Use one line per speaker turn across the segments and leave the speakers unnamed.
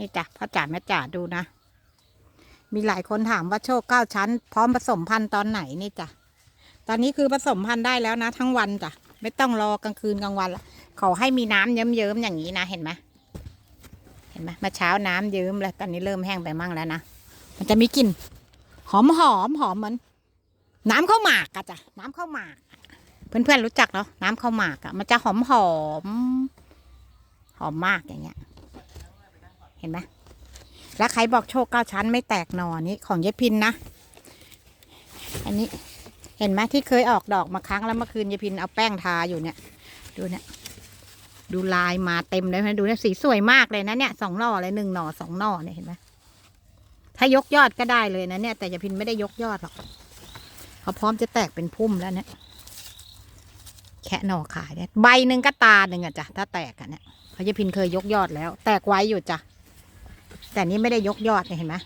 นี่จ้ะพ่อจ๋าแม่จ๋าดูนะ มีหลายคนถามว่าโชคเก้าชั้น พร้อมผสมพันธุ์ตอนไหนนี่จ้ะตอนนี้คือผสมพันธุ์ได้แล้วนะ ทั้งวันจ้ะไม่ต้องรอกลางคืนกลางวันละขอให้มีน้ำเยิ้มๆอย่างนี้นะเห็นไหมเห็นไหมมื่อเช้าน้ำเยิ้มแล้วตอนนี้เริ่มแห้งไปมั่งแล้วนะมันจะมีกลิ่นหอมหอมหอมเหมือนน้ำข้าวหมากอะจ้ะน้ำข้าวหมากเพื่อนๆรู้จักเนาะน้ำข้าวหมากอะมันจะหอมหอมหอมมากอย่างเงี้ย เห็นไหมแล้วใครบอกโชคเก้าชั้นไม่แตกหนอนี้ของยายพินนะ อันนี้เห็นไหมที่เคยออกดอกมาครั้งแล้วเมื่อคืนยายพินเอาแป้งทาอยู่เนี่ย ดูเนี่ย ดูลายมาเต็มเลยนะดูเนี่ยสีสวยมากเลยนะเนี่ยสองหน่อเลยหนึ่งหน่อสองหน่อเนี่ยเห็นไหมถ้ายกยอดก็ได้เลยนะเนี่ย แต่ยายพินไม่ได้ยกยอดหรอกเขาพร้อมจะแตกเป็นพุ่มแล้วเนี่ยแค่หน่อขายเนี่ยใบหนึ่งก็ตาหนึ่งอะจ้ะถ้าแตกอะเนี่ยเพราะยายพินเคยยกยอดแล้ว แตกไว้อยู่จ้ะ แต่นี้ไม่ได้ยกยอดเนี่ยเห็นไหม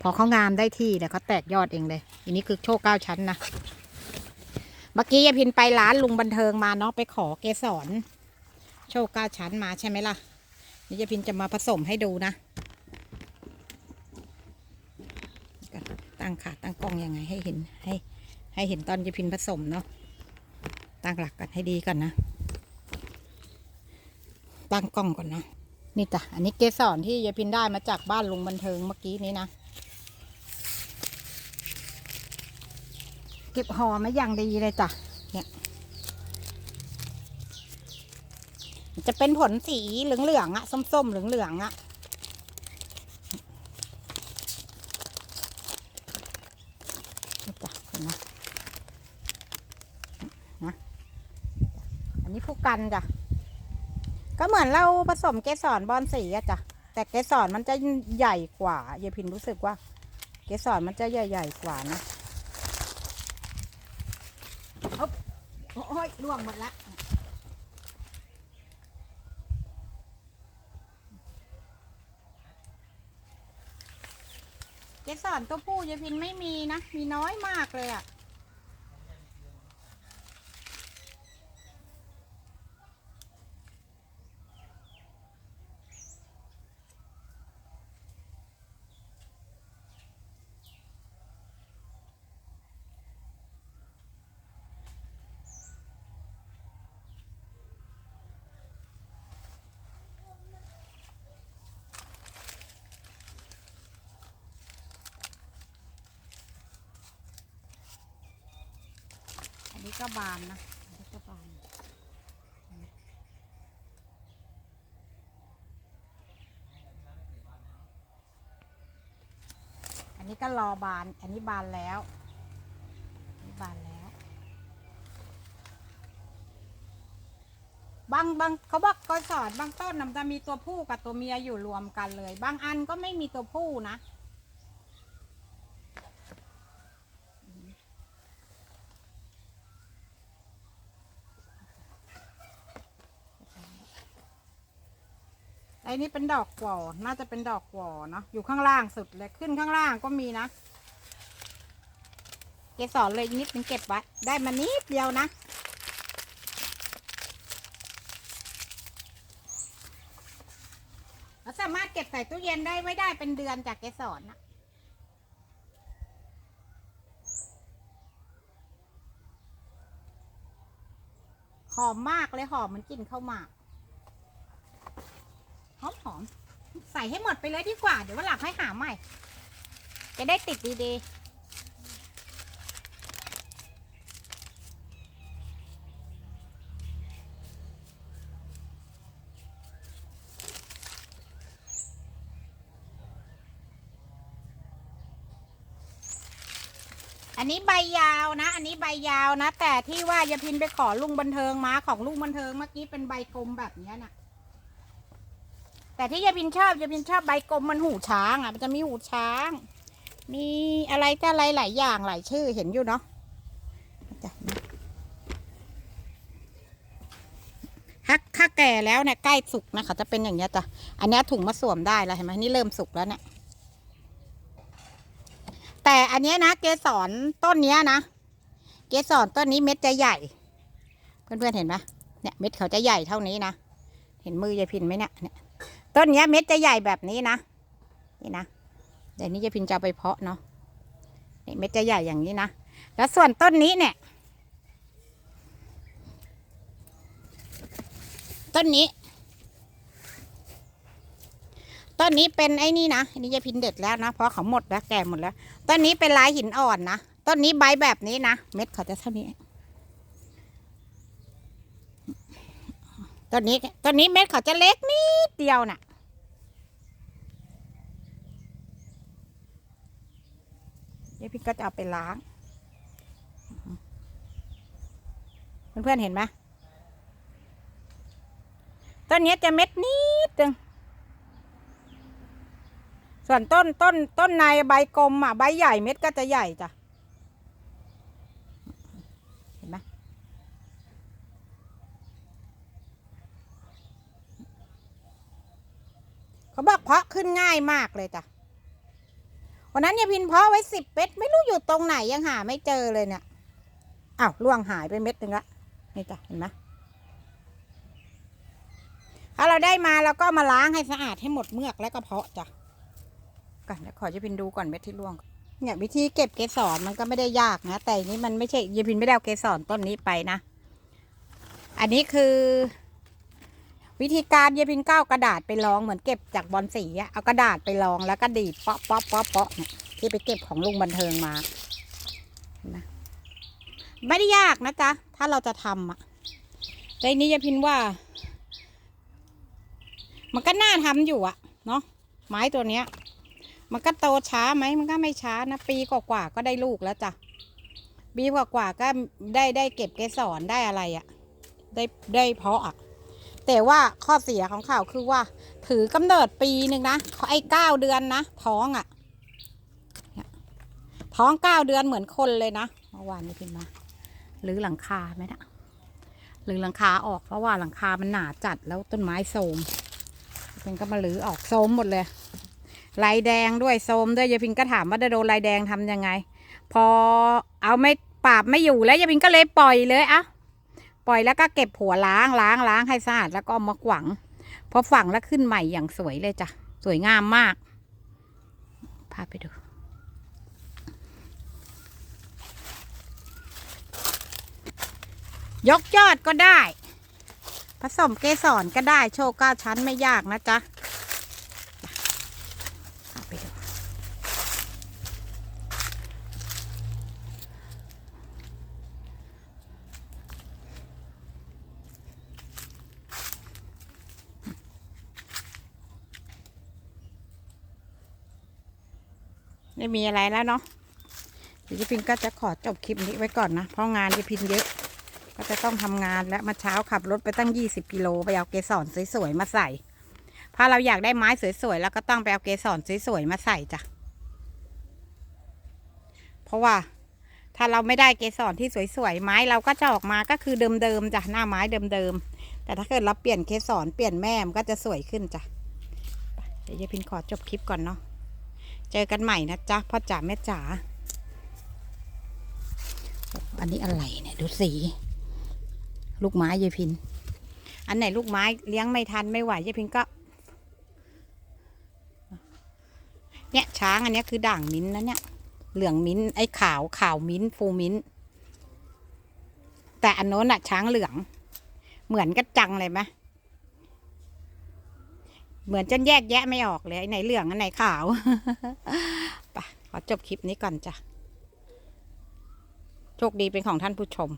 พอเขางามได้ที่เดี๋ยวเขาแตกยอดเองเลย อันนี้คือโชคเก้าชั้นนะ เมื่อกี้ยายพินไปร้านลุงบันเทิงมาเนาะไปขอเกสรโชคเก้าชั้นมาใช่ไหมล่ะ นี่ยายพินจะมาผสมให้ดูนะ ตั้งขาตั้งกล้องยังไงให้เห็นให้ให้เห็นตอนยายพินผสมเนาะ ตั้งหลักกันให้ดีก่อนนะ ตั้งกล้องก่อนนะ นี่จ้ะ อันนี้เกสรที่ยายพินได้มาจากบ้านลุงบันเทิงเมื่อกี้นี้นะ เก็บห่อมาอย่างดีเลยจ้ะ เนี่ย จะเป็นผลสีเหลืองๆอะส้มๆเหลืองๆอะนี่จ้ะเห็นไหมอันนี้ผู้กันจ้ะ ก็เหมือนเราผสมเกสรบอลสีอะจ้ะแต่เกสรมันจะใหญ่กว่าเยายพินรู้สึกว่า เกสรมันจะใหญ่ๆกว่านะอ๊บโอ้ยล่วงหมดละเกสรตัวผู้ยายพินไม่มีนะ มีน้อยมากเลยอะ ก็บานนะอันนี้ก็บานอันนี้ก็รอบาน อันนี้บานแล้วนนี้บานแล้วบางบางเขาบอกกสอนบางต้นน่ะมันจะมีตัวผู้กับตัวเมียอยู่รวมกันเลย บางอันก็ไม่มีตัวผู้นะ อ้นี่เป็นดอกกวอน่าจะเป็นดอกกวอเนาะอยู่ข้างล่างสุดเลยขึ้นข้างล่างก็มีนะ เกสรเลยนิดนึงเก็บไว้ได้มานิดเดียวนะเราสามารถเก็บใส่ตู้เย็นได้ไว้ได้เป็นเดือนจากเกสรนะหอมมากเลยหอมเหมันกลิ่นข้าวหมาก หอมหอม ๆใส่ให้หมดไปเลยดีกว่า เดี๋ยววันหลังให้หาใหม่ จะได้ติดดีๆอันนี้ใบยาวนะ อันนี้ใบยาวนะ แต่ที่ว่ายาพินไปขอลุงบันเทิงมาของลุงบันเทิงเมื่อกี้เป็นใบกลมแบบเนี้ยน่ะ แต่ที่ยายพินชอบยายพินชอบใบกลมมันหูช้างอะ มันจะมีหูช้าง มีอะไรแต่อะไรหลายอย่างหลายชื่อเห็นอยู่เนาะจ้ะถ้าถ้าแก่แล้วเนี่ยใกล้สุกนะเขาจะเป็นอย่างเงี้ยจ้ะ อันนี้ถุงมาสวมได้แล้วเห็นไหมนี่เริ่มสุกแล้วเนี่ย แต่อันนี้นะเกสรต้นเนี้ยนะ เกสรต้นนี้เม็ดจะใหญ่ เพื่อนๆเห็นไหมเนี่ยเม็ดเขาจะใหญ่เท่านี้นะ เห็นมือยายพินไหมเนี่ยเนี่ย ต้นเนี้ยเม็ดจะใหญ่แบบนี้นะนี่นะเดี๋ยวนี้จะพินจะเอาไปเพาะเนาะนี่เม็ดจะใหญ่อย่างนี้นะแล้วส่วนต้นนี้เนี่ย ต้นนี้ ต้นนี้เป็นไอ้นี่นะอันนี้จะพินเด็ดแล้วนะเพราะเขาหมดแล้วแก่หมดแล้วต้นนี้เป็นลายหินอ่อนนะต้นนี้ใบแบบนี้นะเม็ดเขาจะเท่านี้ ต้นนี้ต้นนี้เม็ดเขาจะเล็กนิดเดียวน่ะ เดี๋ยวพี่ก็จะเอาไปล้าง เพื่อนๆเห็นไหมต้นนี้จะเม็ดนิดนึงส่วนต้นต้นต้นในใบกลมอะใบใหญ่เม็ดก็จะใหญ่จ้ะ เห็นไหม เขาบอกเพาะขึ้นง่ายมากเลยจ้ะวันนั้นยายพินเพาะไว้สิบเม็ดไม่รู้อยู่ตรงไหนยังหาไม่เจอเลยเนี่ยอ้าวล่วงหายไปเม็ดหนึ่งละนี่จ้ะเห็นไหมถ้าเราได้มาเราก็มาล้างให้สะอาดให้หมดเมือกแล้วก็เพาะจ้ะก่อนเดี๋ยวขอยายพินดูก่อนเม็ดที่ร่วง เนี่ยวิธีเก็บเกสรมันก็ไม่ได้ยากนะ แต่อันนี้มันไม่ใช่ยายพินไม่ได้เอาเกสรต้นนี้ไปนะ อันนี้คือ วิธีการยายพินก้าวกระดาษไปรองเหมือนเก็บจากบอลสีอะเอากระดาษไปรองแล้วก็ดีดเปาะเปาะเปาะเปาะเนี่ยที่ไปเก็บของลุงบันเทิงมานไมไม่ได้ยากนะจ๊ะถ้าเราจะทำอะแต่อันนี้ยายพินว่า มันก็น่าทำอยู่อะเนาะไม้ตัวเนี้ย มันก็โตช้าไหมมันก็ไม่ช้านะปีกว่าๆก็ได้ลูกแล้วจ้ะปีกว่าๆก็ได้ได้เก็บเกสรได้อะไรอะได้ได้เพาะอะ แต่ว่าข้อเสียของเขาคือว่า ถือกำเนิดปีหนึ่งนะไอ้เก้าเดือนนะท้องอะเนี่ยท้องเก้าเดือนเหมือนคนเลยนะเมื่อวานนี้พินมาหรือหลังคาไหมนะหรือหลังคาออกเพราะว่าหลังคามันหนาจัดแล้วต้นไม้โทมเป็นก็มาหรือออกโทมหมดเลยลายแดงด้วยโซมด้วยยายพินก็ถามว่าจะโดนลายแดงทำยังไง พอเอาไม่ปราบไม่อยู่แล้วยายพินก็เลยปล่อยเลยอะ ปล่อยแล้วก็เก็บหัวล้างล้างล้างให้สะอาดแล้วก็มาขวังพอฝังแล้วขึ้นใหม่อย่างสวยเลยจ้ะสวยงามมากพาไปดู ยกยอดก็ได้ ผสมเกสรก็ได้โชว์เก้าชั้นไม่ยากนะจ๊ะ ไม่มีอะไรแล้วเนาะเดี๋ยวจิพินก็จะขอจบคลิปนี้ไว้ก่อนนะ เพราะงานจิพินเยอะ ก็จะต้องทำงานและมาเช้าขับรถไปตั้ง 20 กิโลไปเอาเกสรสวยๆมาใส่ถ้าเราอยากได้ไม้สวยๆแล้วก็ต้องไปเอาเกสรสวยๆมาใส่จ้ะ เพราะว่าถ้าเราไม่ได้เกสรที่สวยๆไม้เราก็จะออกมาก็คือเดิมๆจ้ะหน้าไม้เดิมๆแต่ถ้าเกิดเราเปลี่ยนเกสรเปลี่ยนแม่มันก็จะสวยขึ้นจ้ะเดี๋ยวยายพินขอจบคลิปก่อนเนาะ เจอกันใหม่นะจ๊ะพ่อจ๋าแม่จ๋าอันนี้อะไรเนี่ยดูสี ลูกไม้ยายพิน อันไหนลูกไม้เลี้ยงไม่ทันไม่ไหวยายพินก็ เนี่ยช้างอันนี้คือด่างมิ้นนะเนี่ย เหลืองมิ้นไอ้ขาวขาวมิ้นฟูมิ้น แต่อันโน้นอะช้างเหลือง เหมือนกันจังเลยไหม เหมือนจนแยกแยะไม่ออกเลยไหนเหลืองอันไหนขาวไปขอจบคลิปนี้ก่อนจ้ะโชคดีเป็นของท่านผู้ชม